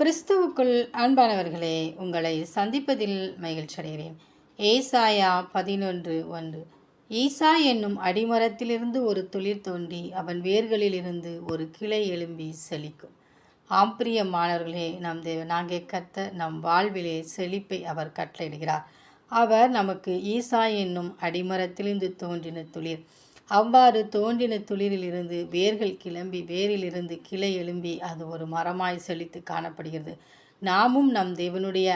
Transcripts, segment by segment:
கிறிஸ்துவுக்குள் அன்பானவர்களே உங்களை சந்திப்பதில் மகிழ்ச்சி அடைகிறேன். ஏசாயா பதினொன்று ஒன்று. ஈசா என்னும் அடிமரத்திலிருந்து ஒரு துளிர் தோண்டி அவன் வேர்களிலிருந்து ஒரு கிளை எழும்பி செழிக்கும். ஆம்பிரிய மாணவர்களே நம் நாங்கே கத்த நம் வாழ்விலே செழிப்பை அவர் கட்டளையிடுகிறார். அவர் நமக்கு ஈசா என்னும் அடிமரத்திலிருந்து தோன்றின துளிர். அவ்வாறு தோன்றின துளிரிலிருந்து வேர்கள் கிளம்பி வேரிலிருந்து கிளை எழும்பி அது ஒரு மரமாய் செழித்து காணப்படுகிறது. நாமும் நம் தேவனுடைய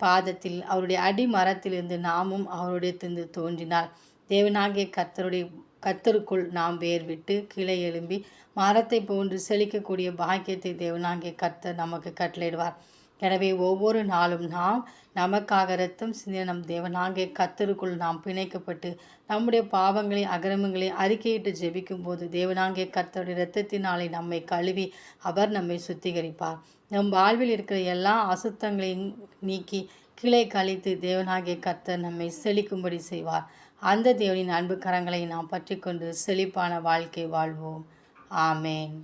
பாதத்தில் அவருடைய அடிமரத்திலிருந்து நாமும் அவருடைய தோன்றினால் தேவனாகிய கர்த்தருடைய கத்தருக்குள் நாம் வேர் விட்டு கிளை எழும்பி மரத்தை போன்று செழிக்கக்கூடிய பாக்கியத்தை தேவனாகிய கர்த்தர் நமக்கு கட்டளையிடுவார். எனவே ஒவ்வொரு நாளும் நாம் நமக்காக ரத்தம் சிந்திய நம் தேவனாகிய கத்தருக்குள் நாம் பிணைக்கப்பட்டு நம்முடைய பாவங்களை அகிரமங்களை அறிக்கையிட்டு ஜெபிக்கும் போது தேவனாகிய கத்தருடைய இரத்தத்தினாலே நம்மை கழுவி அவர் நம்மை சுத்திகரிப்பார். நம் வாழ்வில் இருக்கிற எல்லா அசுத்தங்களையும் நீக்கி கிளை கழித்து தேவனாகிய கர்த்தர் நம்மை செழிக்கும்படி செய்வார். அந்த தேவனின் அன்பு கரங்களை நாம் பற்றி கொண்டு செழிப்பான வாழ்க்கை வாழ்வோம். ஆமேன்.